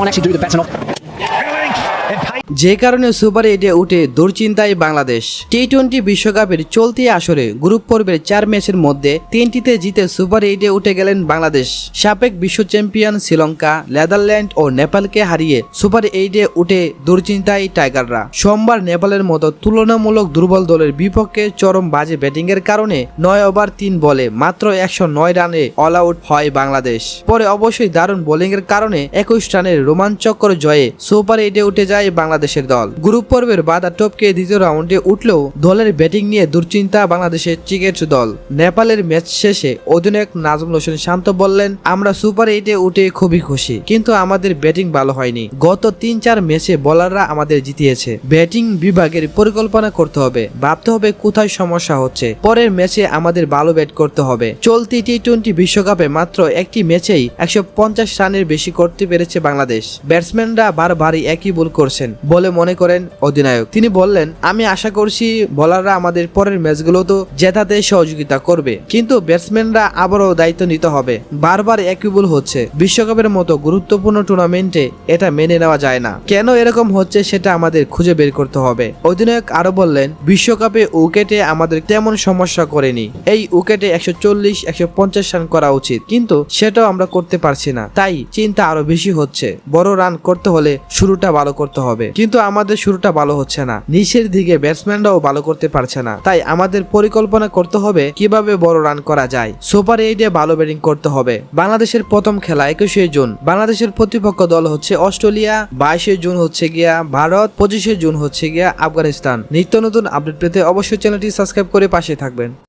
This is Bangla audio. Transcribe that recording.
on actually do the batsman off. যে কারণে সুপার এইটে উঠে দুশ্চিন্তায় বাংলাদেশ। টি টোয়েন্টি বিশ্বকাপের চলতি আসরে গ্রুপ পর্বের চার ম্যাচের মধ্যে তিনটিতে জিতে সুপার এইটে উঠে গেলেন বাংলাদেশ। সাবেক বিশ্ব চ্যাম্পিয়ন শ্রীলঙ্কা, নেদারল্যান্ড ও নেপালকে হারিয়ে সুপার এইটে উঠে দুশ্চিন্তায় টাইগাররা। সোমবার নেপালের মতো তুলনামূলক দুর্বল দলের বিপক্ষে চরম বাজে ব্যাটিংয়ের কারণে নয় ওভার তিন বলে মাত্র একশো নয় রানে অল আউট হয় বাংলাদেশ। পরে অবশ্যই দারুণ বোলিংয়ের কারণে একুশ রানের রোমাঞ্চকর জয়ে সুপার এইটে উঠে যায় বাংলাদেশের দল। গ্রুপ পর্বের বাধা টপকে দ্বিতীয় রাউন্ডে উঠলেও দলের ব্যাটিং নিয়ে দুশ্চিন্তা বাংলাদেশের ক্রিকেট দল। নেপালের ম্যাচ শেষে অধিনায়ক নাজমুল হোসেন শান্ত বললেন, আমরা সুপার এইটে উঠে খুবই খুশি, কিন্তু আমাদের ব্যাটিং ভালো হয়নি। গত তিন চার ম্যাচে বোলাররা আমাদের জিতিয়েছে। ব্যাটিং বিভাগের পরিকল্পনা করতে হবে। ভাবতে হবে কোথায় সমস্যা হচ্ছে। পরের ম্যাচে আমাদের ভালো ব্যাট করতে হবে। চলতি টি টোয়েন্টি বিশ্বকাপে মাত্র একটি ম্যাচেই একশো পঞ্চাশ রানের বেশি করতে পেরেছে বাংলাদেশ। ব্যাটসম্যানরা বারবারই একই ভুল করছেন। বলে মনে করেন অধিনায়ক। তিনি বললেন, আমি আশা করছি বোলাররা আমাদের পরের ম্যাচগুলো তো জেতাতে সহযোগিতা করবে। কিন্তু ব্যাটসম্যানরা আবারও দায়িত্ব নিতে হবে। বারবার একই ভুল হচ্ছে। বিশ্বকাপের মতো গুরুত্বপূর্ণ টুর্নামেন্টে এটা মেনে নেওয়া যায় না। কেন এরকম হচ্ছে সেটা আমাদের খুঁজে বের করতে হবে। অধিনায়ক আরও বললেন, বিশ্বকাপে উইকেটে আমাদের তেমন সমস্যা করেনি। এই উইকেটে একশো চল্লিশ, একশো পঞ্চাশ রান করা উচিত। কিন্তু সেটাও আমরা করতে পারছি না। তাই চিন্তা আরও বেশি হচ্ছে। বড় রান করতে হলে শুরুটা ভালো করতে হবে। কিন্তু আমাদের শুরুটা ভালো হচ্ছে না। নিচের দিকে ব্যাটসম্যানরাও ভালো করতে পারছে না। তাই আমাদের পরিকল্পনা করতে হবে কীভাবে বড় রান করা যায়। সুপার এইটে ভালো ব্যাটিং করতে হবে। বাংলাদেশের প্রথম খেলা একুশে জুন। বাংলাদেশের প্রতিপক্ষ দল হচ্ছে অস্ট্রেলিয়া, বাইশে জুন হচ্ছে গিয়া ভারত, পঁচিশে জুন হচ্ছে গিয়া আফগানিস্তান। নিত্য নতুন আপডেট পেতে অবশ্যই চ্যানেলটি সাবস্ক্রাইব করে পাশে থাকবেন।